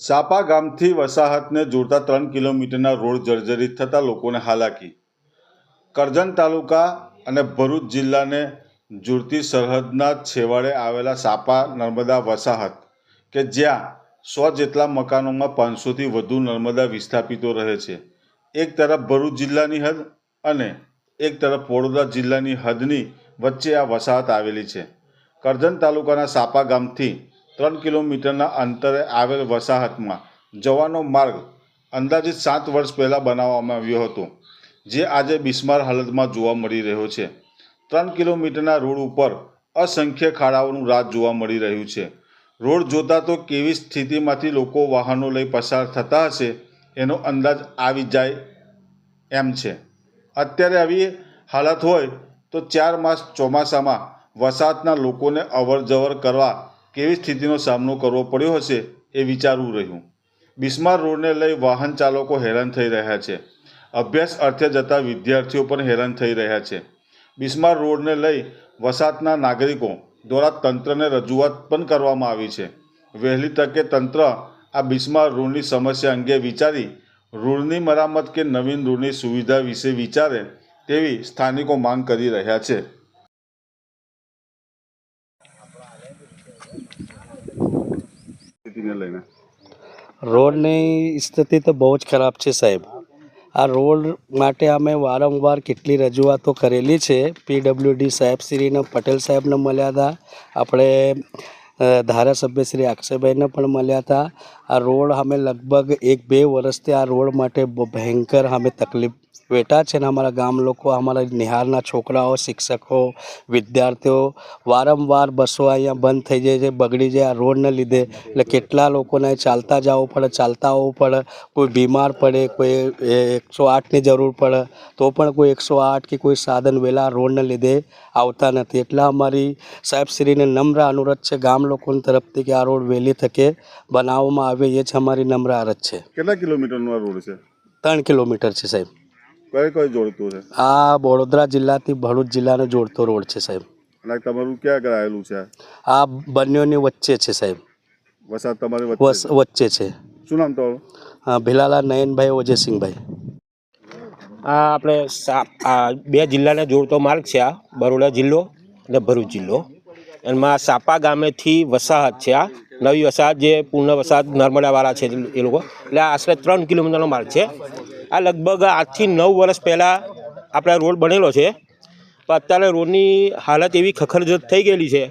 સાપા ગામથી વસાહતને જોડતા ત્રણ કિલોમીટરના રોડ જર્જરિત થતાં લોકોને હાલાકી. કરજણ તાલુકા અને ભરૂચ જિલ્લાને જોડતી સરહદના છેવાડે આવેલા સાપા નર્મદા વસાહત, કે જ્યાં સો જેટલા મકાનોમાં પાંચસોથી વધુ નર્મદા વિસ્થાપિતો રહે છે. એક તરફ ભરૂચ જિલ્લાની હદ અને એક તરફ વડોદરા જિલ્લાની હદની વચ્ચે આ વસાહત આવેલી છે. કરજણ તાલુકાના સાપા ગામથી ત્રણ કિલોમીટરના અંતરે આવેલ વસાહતમાં જવાનો માર્ગ અંદાજિત સાત વર્ષ પહેલાં બનાવવામાં આવ્યો હતો, જે આજે બિસ્માર હાલતમાં જોવા મળી રહ્યો છે. ત્રણ કિલોમીટરના રોડ ઉપર અસંખ્ય ખાડાઓનું રાત જોવા મળી રહ્યું છે. રોડ જોતાં તો કેવી સ્થિતિમાંથી લોકો વાહનો લઈ પસાર થતા હશે એનો અંદાજ આવી જાય એમ છે. અત્યારે આવી હાલત હોય તો ચાર માસ ચોમાસામાં વસાહતના લોકોને અવર જવર કરવા કેવી સ્થિતિનો સામનો કરવો પડ્યો હશે એ વિચારવું રહ્યું. બિસ્માર રોડને લઈ વાહન ચાલકો હેરાન થઈ રહ્યા છે. અભ્યાસ અર્થે જતા વિદ્યાર્થીઓ પણ હેરાન થઈ રહ્યા છે. બિસ્માર રોડને લઈ વસાતના નાગરિકો દ્વારા તંત્રને રજૂઆત પણ કરવામાં આવી છે. વહેલી તકે તંત્ર આ બિસ્માર રોડની સમસ્યા અંગે વિચારી રોડની મરામત કે નવીન રોડની સુવિધા વિશે વિચારે તેવી સ્થાનિકો માંગ કરી રહ્યા છે. સ્થિતિને લઈને રોડની સ્થિતિ તો બહુ જ ખરાબ છે સાહેબ આ રોડ માટે અમે વારંવાર કેટલી રજૂઆતો કરેલી છે પીડબ્લ્યુડી સાહેબશ્રીને પટેલ સાહેબને મળ્યા હતા આપણે ધારાસભ્ય શ્રી અક્ષયભાઈને પણ મળ્યા હતા આ રોડ અમે લગભગ એક બે વર્ષથી આ રોડ માટે ભયંકર અમે તકલીફ વેઠા છે ને અમારા ગામ લોકો અમારા નિહાળના છોકરાઓ શિક્ષકો વિદ્યાર્થીઓ વારંવાર બસો અહીંયા બંધ થઈ જાય છે બગડી જાય આ રોડને લીધે. એટલે કેટલા લોકોને ચાલતા જવું પડે ચાલતા આવવું પડે કોઈ બીમાર પડે કોઈ એકસો આઠની જરૂર પડે તો પણ કોઈ એકસો આઠ કે કોઈ સાધન વહેલા રોડને લીધે આવતા નથી. એટલા અમારી સાહેબશ્રીને નમ્ર અનુરોધ છે ગામ લોકોની તરફથી કે આ રોડ વહેલી તકે બનાવવામાં આવે એ જ અમારી નમ્ર અરજ છે. કેટલા કિલોમીટરનો આ રોડ છે? ત્રણ કિલોમીટર છે સાહેબ. કઈ કઈ જોડતું છે? આ વડોદરા જિલ્લાથી ભરૂચ જિલ્લાને જોડતો રોડ છે સાહેબ. અને તમારું ક્યાં કરાયેલું છે? આ બંનેની વચ્ચે છે સાહેબ. વસાત તમારી વચ્ચે છે? શું નામ તમારું? ભીલાલા નયનભાઈ ઓજયસિંહભાઈ આ આપણે બે જિલ્લાને જોડતો માર્ગ છે આ બરોડા જિલ્લો અને ભરૂચ જિલ્લો. એમાં સાપા ગામેથી વસાહત છે આ નવી વસાહત જે પૂર્ણ વસાહત નર્મદાવાળા છે એ લોકો. એટલે આશરે ત્રણ કિલોમીટરનો માર્ગ છે. આ લગભગ આજથી નવ વર્ષ પહેલાં આપણે રોડ બનેલો છે. પણ અત્યારે રોડની હાલત એવી ખખડજત થઈ ગયેલી છે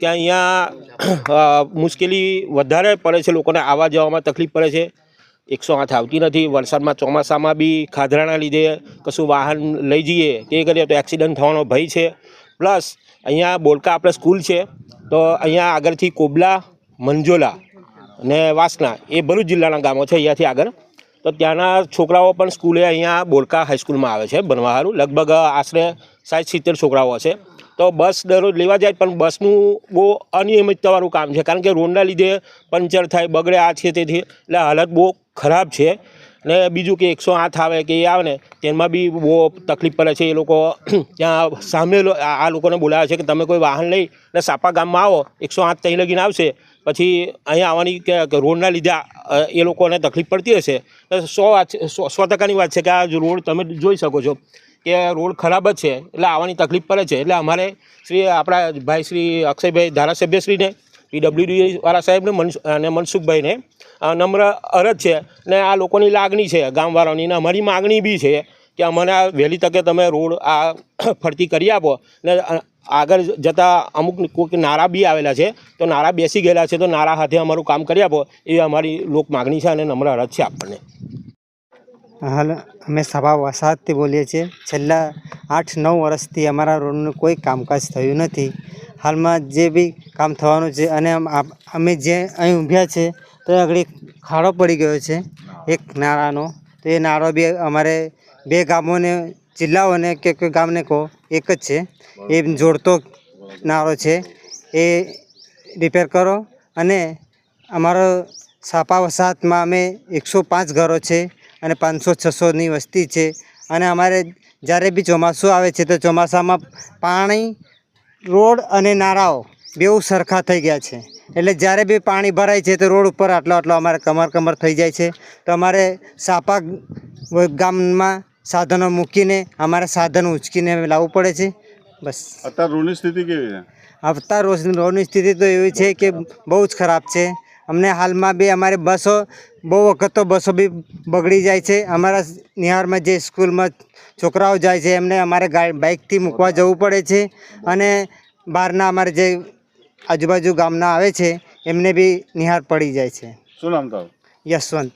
કે અહીંયા મુશ્કેલી વધારે પડે છે, લોકોને આવવા જવામાં તકલીફ પડે છે. એકસો આઠ આવતી નથી, વરસાદમાં ચોમાસામાં બી ખાધરાના લીધે કશું વાહન લઈ જઈએ, તે કરીએ તો એક્સિડન્ટ થવાનો ભય છે. પ્લસ અહીંયા બોલકા આપણે સ્કૂલ છે, તો અહીંયા આગળથી કોબલા, મંજોલા અને વાસના એ ભરૂચ જિલ્લાના ગામો છે, અહીંયાથી આગળ. તો ત્યાંના છોકરાઓ પણ સ્કૂલે અહીંયા બોલકા હાઈસ્કૂલમાં આવે છે ભણવા સારું લગભગ આશરે સાઠ સિત્તેર છોકરાઓ હશે. તો બસ દરરોજ લેવા જાય, પણ બસનું બહુ અનિયમિતતાવાળું કામ છે. કારણ કે રોડના લીધે પંચર થાય, બગડે, આ છે તેથી એટલે હાલત બહુ ખરાબ છે. ને બીજું કે એકસો આઠ આવે કે એ આવે ને, તેમાં બી બહુ તકલીફ પડે છે. એ લોકો ત્યાં સામે આ લોકોને બોલાવે છે કે તમે કોઈ વાહન લઈ ને સાપા ગામમાં આવો, એકસો આઠ ત્યાં લગીને આવશે. પછી અહીંયા આવવાની કે રોડના લીધે એ લોકોને તકલીફ પડતી હશે. સો વાત સો સો ટકાની વાત છે કે આ રોડ તમે જોઈ શકો છો કે રોડ ખરાબ જ છે, એટલે આવવાની તકલીફ પડે છે. એટલે અમારે શ્રી, આપણા ભાઈ શ્રી અક્ષયભાઈ, ધારાસભ્યશ્રીને, પીડબ્લ્યુડી વાળા સાહેબને, મનસુ, અને મનસુખભાઈને નમ્ર અરજ છે. ને આ લોકોની લાગણી છે ગામવાળાની ને અમારી માગણી બી છે કે અમને આ વહેલી તકે તમે રોડ આ ફરતી કરી આપો. ને આગળ જતાં અમુક કોઈક નારા બી આવેલા છે, તો નારા બેસી ગયેલા છે, તો નારા હાથે અમારું કામ કરી આપો, એ અમારી લોક માગણી છે અને નમ્ર અરજ છે આપણને. હાલ અમે સભા વસાહતથી બોલીએ છીએ. છેલ્લા આઠ નવ વર્ષથી અમારા રોડનું કોઈ કામકાજ થયું નથી. હાલમાં જે બી કામ થવાનું છે અને અમે જે અહીં ઊભ્યા છે, તો આગળ ખાડો પડી ગયો છે, એક નાળાનો તો એ નાળો બી અમારે બે ગામોને જિલ્લાઓને કે કોઈ ગામને કહો એક જ છે. એ જોડતો નાળો છે. એ રિપેર કરો અને અમારો સાપા વસાહતમાં અમે એકસો પાંચ ઘરો છે અને પાંચસો છસોની વસ્તી છે. અને અમારે જ્યારે બી ચોમાસું આવે છે તો ચોમાસામાં પાણી રોડ અને નાળાઓ બેઉ સરખા થઈ ગયા છે. એટલે જ્યારે બી પાણી ભરાય છે તો રોડ ઉપર આટલો આટલો અમારે કમર કમર થઈ જાય છે. તો અમારે સાપા ગામમાં સાધનો મૂકીને અમારે સાધન અમે લાવવું પડે છે. બસ. અત્યારે રોડની સ્થિતિ કેવી છે? હપ્તા રોડની સ્થિતિ તો એવી છે કે બહુ જ ખરાબ છે. અમને હાલમાં બી અમારે બસો બહુ વખત તો બસો બી બગડી જાય છે. અમારા નિહારમાં જે સ્કૂલમાં છોકરાઓ જાય છે એમને અમારે બાઇકથી મૂકવા જવું પડે છે. અને બહારના અમારે જે આજુબાજુ ગામના આવે છે એમને બી નિહાર પડી જાય છે. શું નામ યશવંત.